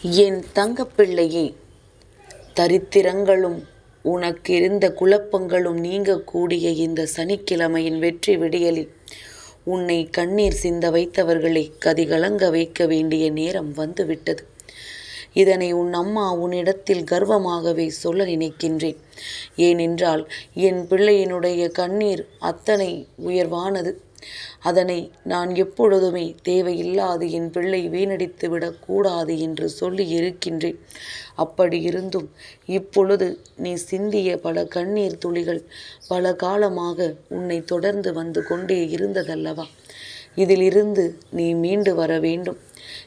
என் தங்கப்பிள்ளையே தரித்திரங்களும் உனக்கிருந்த குழப்பங்களும் நீங்கக்கூடிய இந்த சனிக்கிழமையின் வெற்றி விடியலில் உன்னை கண்ணீர் சிந்த வைத்தவர்களை கதிகலங்க வைக்க வேண்டிய நேரம் வந்துவிட்டது. இதனை உன் அம்மா உன்னிடத்தில் கர்வமாகவே சொல்ல நினைக்கின்றேன். ஏனென்றால் என் பிள்ளையினுடைய கண்ணீர் அத்தனை உயர்வானது. அதனை நான் எப்பொழுதுமே தேவையில்லாது என் பிள்ளை வீணடித்து விடக்கூடாது என்று சொல்லி இருக்கின்றேன். அப்படி இருந்தும் இப்பொழுது நீ சிந்திய பல கண்ணீர் துளிகள் பல காலமாக உன்னை தொடர்ந்து வந்து கொண்டே இருந்ததல்லவா? இதிலிருந்து நீ மீண்டு வர வேண்டும்.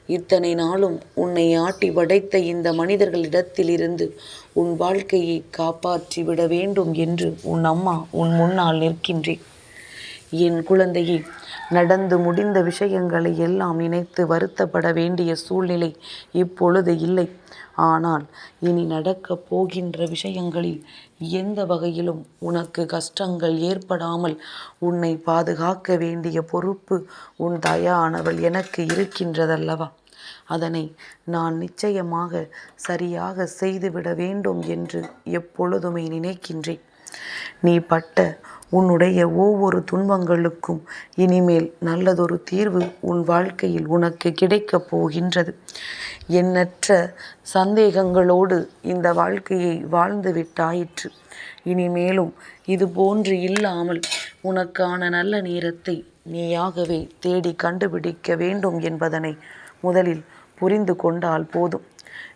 இத்தனை நாளும் உன்னை ஆட்டி படைத்த இந்த மனிதர்களிடத்திலிருந்து உன் வாழ்க்கையை காப்பாற்றி விட வேண்டும் என்று உன் அம்மா உன் முன்னால் நிற்கின்றேன். என் குழந்தையே நடந்து முடிந்த விஷயங்களை எல்லாம் நினைத்து வருத்தப்பட வேண்டிய சூழ்நிலை இப்பொழுது இல்லை. ஆனால் இனி நடக்கப் போகின்ற விஷயங்களில் எந்த வகையிலும் உனக்கு கஷ்டங்கள் ஏற்படாமல் உன்னை பாதுகாக்க வேண்டிய பொறுப்பு உன் தயானவள் எனக்கு இருக்கின்றதல்லவா? அதனை நான் நிச்சயமாக சரியாக செய்துவிட வேண்டும் என்று எப்பொழுதுமே நினைக்கின்றேன். நீ பட்ட உன்னுடைய ஒவ்வொரு துன்பங்களுக்கும் இனிமேல் நல்லதொரு தீர்வு உன் வாழ்க்கையில் உனக்கு கிடைக்கப் போகின்றது. எண்ணற்ற சந்தேகங்களோடு இந்த வாழ்க்கையை வாழ்ந்து விட்டாயிற்று. இனிமேலும் இது போன்று இல்லாமல் உனக்கான நல்ல நேரத்தை நீயாகவே தேடி கண்டுபிடிக்க வேண்டும் என்பதனை முதலில் புரிந்து கொண்டால் போதும்.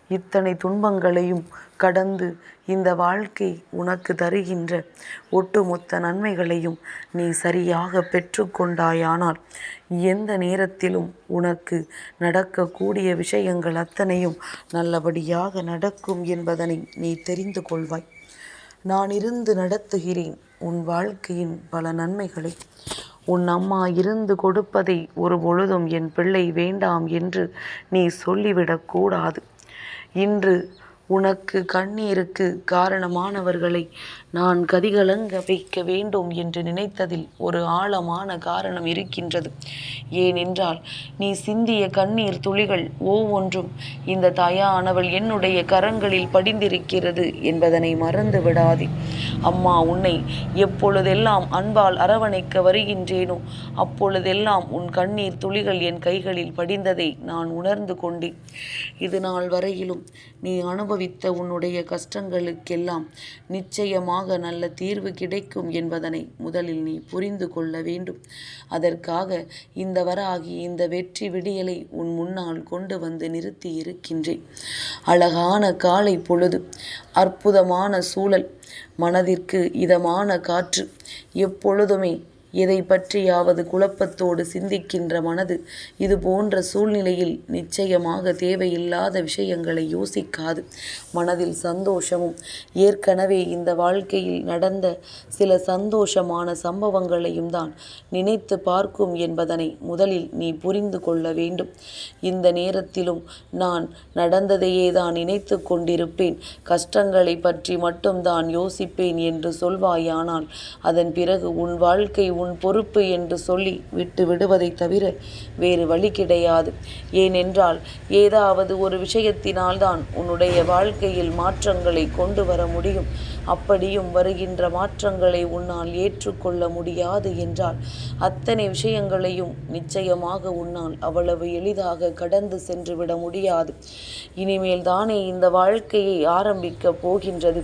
இத்தனை துன்பங்களையும் கடந்து இந்த வாழ்க்கை உனக்கு தருகின்ற ஒட்டுமொத்த நன்மைகளையும் நீ சரியாக பெற்றுக்கொண்டாயானால் எந்த நேரத்திலும் உனக்கு நடக்கக்கூடிய விஷயங்கள் அத்தனையும் நல்லபடியாக நடக்கும் என்பதனை நீ தெரிந்து கொள்வாய். நான் இருந்து நடத்துகிறேன் உன் வாழ்க்கையின் பல நன்மைகளை. உன் அம்மா இருந்து கொடுப்பதை ஒரு பொழுதும் என் பிள்ளை வேண்டாம் என்று நீ சொல்லிவிடக்கூடாது. இன்று உனக்கு கண்ணீருக்கு காரணமானவர்களை நான் கதிகலங்க வைக்க வேண்டும் என்று நினைத்ததில் ஒரு ஆழமான காரணம் இருக்கின்றது. ஏனென்றால் நீ சிந்திய கண்ணீர் துளிகள் ஒவ்வொன்றும் இந்த தாயானவள் என்னுடைய கரங்களில் படிந்திருக்கிறது என்பதனை மறந்து விடாதே. அம்மா உன்னை எப்பொழுதெல்லாம் அன்பால் அரவணைக்க வருகின்றேனோ அப்பொழுதெல்லாம் உன் கண்ணீர் துளிகள் என் கைகளில் படிந்ததை நான் உணர்ந்து கொண்டேன். இது நாள் வரையிலும் நீ அனுபவித்த உன்னுடைய கஷ்டங்களுக்கெல்லாம் நிச்சயமாக நல்ல தீர்வு கிடைக்கும் என்பதனை முதலில் நீ புரிந்து கொள்ள வேண்டும். அதற்காக இந்த வராகி இந்த வெற்றி விடியலை உன் முன்னால் கொண்டு வந்து நிறுத்தி இருக்கின்றேன். அழகான காலை பொழுது அற்புதமான சூழல் மனதிற்கு இதமான காற்று எப்பொழுதுமே எதை பற்றியாவது குழப்பத்தோடு சிந்திக்கின்ற மனது இது போன்ற சூழ்நிலையில் நிச்சயமாக தேவையில்லாத விஷயங்களை யோசிக்காது. மனதில் சந்தோஷமும் ஏற்கனவே இந்த வாழ்க்கையில் நடந்த சில சந்தோஷமான சம்பவங்களையும் தான் நினைத்து பார்க்கும் என்பதனை முதலில் நீ புரிந்து கொள்ள வேண்டும். இந்த நேரத்திலும் நான் நடந்ததையே தான் நினைத்து கொண்டிருப்பேன். கஷ்டங்களை பற்றி மட்டும்தான் யோசிப்பேன் என்று சொல்வாயானால் அதன் பிறகு உன் வாழ்க்கை உன் உன் பொறுப்பு என்று சொல்லி விட்டு விடுவதை தவிர வேறு வழி கிடையாது. ஏனென்றால் ஏதாவது ஒரு விஷயத்தினால்தான் உன்னுடைய வாழ்க்கையில் மாற்றங்களை கொண்டு வர முடியும். அப்படியும் வருகின்ற மாற்றங்களை உன்னால் ஏற்றுக்கொள்ள முடியாது என்றால் அத்தனை விஷயங்களையும் நிச்சயமாக உன்னால் அவ்வளவு எளிதாக கடந்து சென்று விட முடியாது. இனிமேல் தானே இந்த வாழ்க்கையை ஆரம்பிக்க போகின்றது.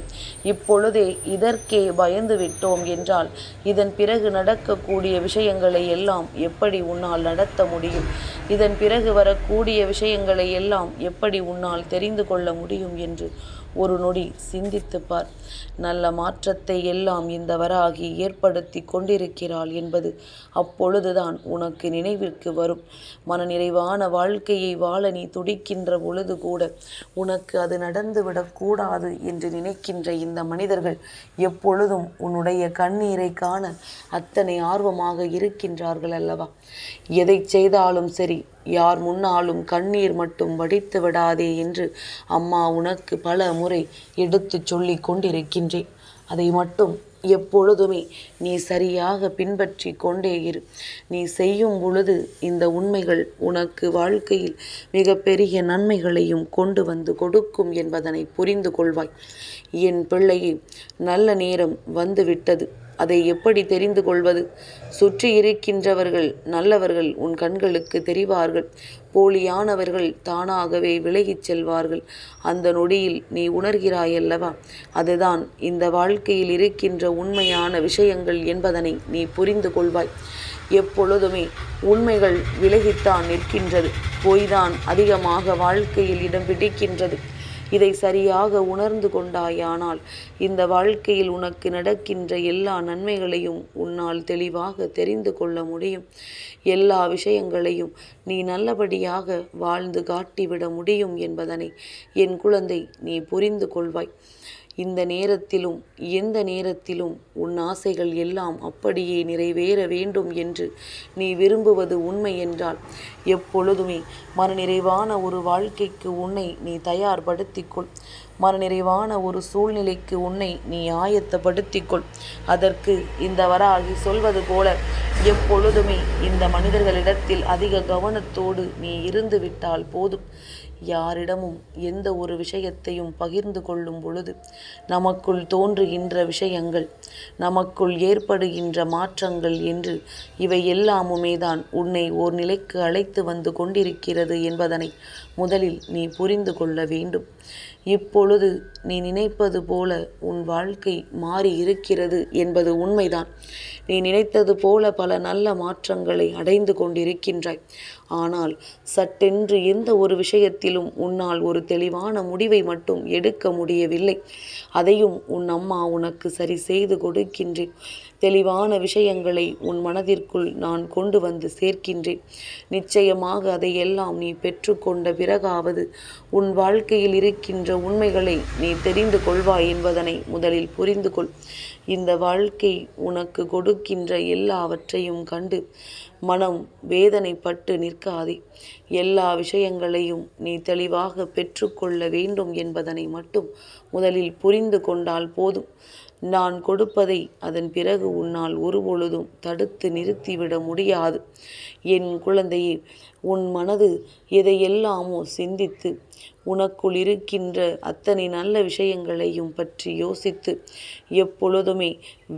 இப்பொழுதே இதற்கே பயந்து விட்டோம் என்றால் இதன் பிறகு நடக்கக்கூடிய விஷயங்களை எல்லாம் எப்படி உன்னால் நடத்த முடியும்? இதன் பிறகு வரக்கூடிய விஷயங்களை எல்லாம் எப்படி உன்னால் தெரிந்து கொள்ள முடியும் என்று ஒரு நொடி சிந்தித்துப்பார். நல்ல மாற்றத்தை எல்லாம் இந்த வராகி ஏற்படுத்தி கொண்டிருக்கிறாள் என்பது அப்பொழுதுதான் உனக்கு நினைவிற்கு வரும். மனநிறைவான வாழ்க்கையை வாழ நீ துடிக்கின்ற பொழுது கூட உனக்கு அது நடந்துவிடக்கூடாது என்று நினைக்கின்ற இந்த மனிதர்கள் எப்பொழுதும் உன்னுடைய கண்ணீரை காண அத்தனை ஆர்வமாக இருக்கின்றார்கள் அல்லவா? எதை செய்தாலும் சரி யார் முன்னாலும் கண்ணீர் மட்டும் வடித்து விடாதே என்று அம்மா உனக்கு பல முறை எடுத்துச் சொல்லி கொண்டிருக்கின்றேன். அதை மட்டும் எப்பொழுதுமே நீ சரியாக பின்பற்றி கொண்டே இரு. நீ செய்யும் பொழுது இந்த உண்மைகள் உனக்கு வாழ்க்கையில் மிகப்பெரிய நன்மைகளையும் கொண்டு வந்து கொடுக்கும் என்பதனை புரிந்து கொள்வாய். என் பிள்ளையே நல்ல நேரம் வந்துவிட்டது. அதை எப்படி தெரிந்து கொள்வது? சுற்றி இருக்கின்றவர்கள் நல்லவர்கள் உன் கண்களுக்கு தெரிவார்கள். போலியானவர்கள் தானாகவே விலகிச் செல்வார்கள். அந்த நொடியில் நீ உணர்கிறாயல்லவா? அதுதான் இந்த வாழ்க்கையில் இருக்கின்ற உண்மையான விஷயங்கள் என்பதனை நீ புரிந்து கொள்வாய். எப்பொழுதுமே உண்மைகள் விலகித்தான் நிற்கின்றது. பொய்தான் அதிகமாக வாழ்க்கையில் இடம் பிடிக்கின்றது. இதை சரியாக உணர்ந்து கொண்டாயானால் இந்த வாழ்க்கையில் உனக்கு நடக்கின்ற எல்லா நன்மைகளையும் உன்னால் தெளிவாக தெரிந்து கொள்ள முடியும். எல்லா விஷயங்களையும் நீ நல்லபடியாக வாழ்ந்து காட்டிவிட முடியும் என்பதனை என் குழந்தை நீ புரிந்து கொள்வாய். இந்த நேரத்திலும் எந்த நேரத்திலும் உன் ஆசைகள் எல்லாம் அப்படியே நிறைவேற வேண்டும் என்று நீ விரும்புவது உண்மை என்றால் எப்பொழுதுமே மனநிறைவான ஒரு வாழ்க்கைக்கு உன்னை நீ தயார்படுத்திக்கொள். மனநிறைவான ஒரு சூழ்நிலைக்கு உன்னை நீ ஆயத்தப்படுத்திக்கொள். அதற்கு இந்த வராகி சொல்வது போல எப்பொழுதுமே இந்த மனிதர்களிடத்தில் அதிக கவனத்தோடு நீ இருந்து விட்டால் போதும். யாரிடமும் எந்த ஒரு விஷயத்தையும் பகிர்ந்து கொள்ளும் பொழுது நமக்குள் தோன்றுகின்ற விஷயங்கள் நமக்குள் ஏற்படுகின்ற மாற்றங்கள் என்று இவை எல்லாமுமே தான் உன்னை ஓர் நிலைக்கு அழைத்து வந்து கொண்டிருக்கிறது என்பதனை முதலில் நீ புரிந்து கொள்ள வேண்டும். இப்பொழுது நீ நினைப்பது போல உன் வாழ்க்கை மாறி இருக்கிறது என்பது உண்மைதான். நீ நினைத்தது போல பல நல்ல மாற்றங்களை அடைந்து கொண்டிருக்கின்றாய். ஆனால் சட்டென்று எந்த ஒரு விஷயத்திலும் உன்னால் ஒரு தெளிவான முடிவை மட்டும் எடுக்க முடியவில்லை. அதையும் உன் அம்மா உனக்கு சரி செய்து கொடுக்கின்றேன். தெளிவான விஷயங்களை உன் மனதிற்குள் நான் கொண்டு வந்து சேர்க்கின்றேன். நிச்சயமாக அதையெல்லாம் நீ பெற்றுக்கொண்ட பிறகாவது உன் வாழ்க்கையில் இருக்கின்ற உண்மைகளை நீ தெரிந்து கொள்வாய் என்பதனை முதலில் புரிந்து கொள். இந்த வாழ்க்கை உனக்கு கொடுக்கின்ற எல்லாவற்றையும் கண்டு மனம் வேதனைப்பட்டு நிற்காதே. எல்லா விஷயங்களையும் நீ தெளிவாக பெற்றுக்கொள்ள வேண்டும் என்பதனை மட்டும் முதலில் புரிந்து கொண்டால் போதும். நான் கொடுப்பதை அதன் பிறகு உன்னால் ஒருபொழுதும் தடுத்து நிறுத்திவிட முடியாது. என் குழந்தையே உன் மனது எதையெல்லாமோ சிந்தித்து உனக்குள் இருக்கின்ற அத்தனை நல்ல விஷயங்களையும் பற்றி யோசித்து எப்பொழுதுமே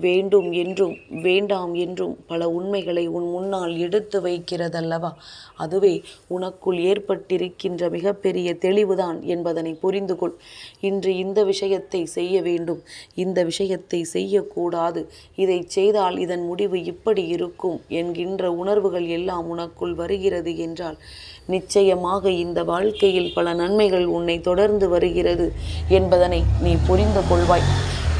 வேண்டும் என்றும் வேண்டாம் என்றும் பல உண்மைகளை உன் முன்னால் எடுத்து வைக்கிறதல்லவா? அதுவே உனக்குள் ஏற்பட்டிருக்கின்ற மிகப்பெரிய தெளிவுதான் என்பதனை புரிந்து கொள் இன்று இந்த விஷயத்தை செய்ய வேண்டும். இந்த விஷயத்தை செய்யக்கூடாது. இதை செய்தால் இதன் முடிவு இப்படி இருக்கும் என்கின்ற உணர்வுகள் எல்லாம் உனக்குள் வருகிறது என்றால் நிச்சயமாக இந்த வாழ்க்கையில் பல நன்மைகள் உன்னை தொடர்ந்து வருகிறது என்பதனை நீ புரிந்து கொள்வாய்.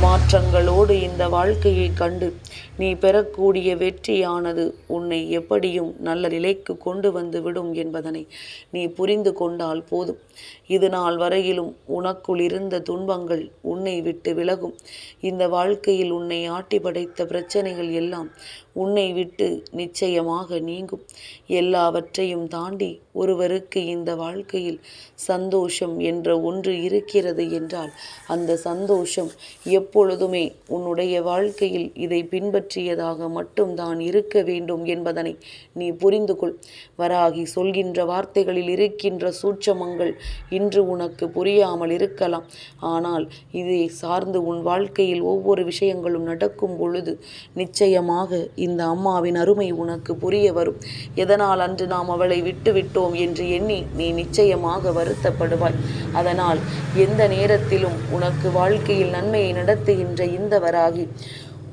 மாற்றங்களோடு இந்த வாழ்க்கையை கண்டு நீ பெறக்கூடிய வெற்றியானது உன்னை எப்படியும் நல்ல நிலைக்கு கொண்டு வந்து விடும் என்பதனை நீ புரிந்து கொண்டால் போதும். இது நாள் வரையிலும் உனக்குள் இருந்த துன்பங்கள் உன்னை விட்டு விலகும். இந்த வாழ்க்கையில் உன்னை ஆட்டி படைத்த பிரச்சனைகள் எல்லாம் உன்னை விட்டு நிச்சயமாக நீங்கும். எல்லாவற்றையும் தாண்டி ஒருவருக்கு இந்த வாழ்க்கையில் சந்தோஷம் என்ற ஒன்று இருக்கிறது என்றால் அந்த சந்தோஷம் எப்பொழுதுமே உன்னுடைய வாழ்க்கையில் இதை பின்பற்றியதாக மட்டும்தான் இருக்க வேண்டும் என்பதனை நீ புரிந்து கொள் வராகி சொல்கின்ற வார்த்தைகளில் இருக்கின்ற சூட்சமங்கள் இன்று உனக்கு புரியாமல் இருக்கலாம். ஆனால் இதை சார்ந்து உன் வாழ்க்கையில் ஒவ்வொரு விஷயங்களும் நடக்கும் பொழுது நிச்சயமாக இந்த அம்மாவின் அருமை உனக்கு புரிய வரும். எதனால் அன்று நாம் அவளை விட்டுவிட்டோம்? என்று எண்ணி நீ நிச்சயமாக வருத்தப்படுவாய். அதனால் எந்த நேரத்திலும் உனக்கு வாழ்க்கையில் நன்மையை நடத்துகின்ற இந்த வராகி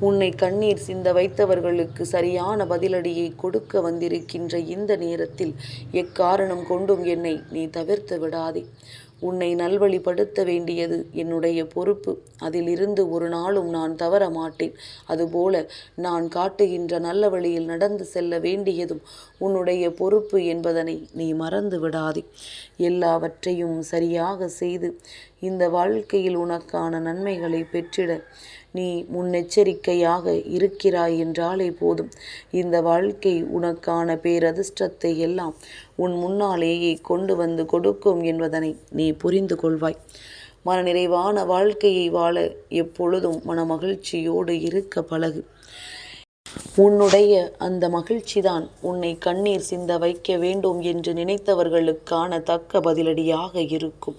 உன்னை கண்ணீர் சிந்த வைத்தவர்களுக்கு சரியான பதிலடியை கொடுக்க வந்திருக்கின்ற இந்த நேரத்தில் எக்காரணம் கொண்டும் என்னை நீ தவிர்த்து விடாதே. உன்னை நல்வழிப்படுத்த வேண்டியது என்னுடைய பொறுப்பு. அதிலிருந்து ஒரு நாளும் நான் தவற மாட்டேன். அதுபோல நான் காட்டுகின்ற நல்ல வழியில் நடந்து செல்ல வேண்டியதும் உன்னுடைய பொறுப்பு என்பதனை நீ மறந்து விடாதே எல்லாவற்றையும் சரியாக செய்து இந்த வாழ்க்கையில் உனக்கான நன்மைகளை பெற்றிட நீ முன்னெச்சரிக்கையாக இருக்கிறாய் என்றாலே போதும். இந்த வாழ்க்கை உனக்கான பேரதிர்ஷ்டத்தை எல்லாம் உன் முன்னாலேயே கொண்டு வந்து கொடுக்கும் என்பதனை நீ புரிந்து கொள்வாய். மனநிறைவான வாழ்க்கையை வாழ எப்பொழுதும் மனமகிழ்ச்சியோடு இருக்க பழகு. உன்னுடைய அந்த மகிழ்ச்சிதான் உன்னை கண்ணீர் சிந்த வைக்க வேண்டும் என்று நினைத்தவர்களுக்கான தக்க பதிலடியாக இருக்கும்.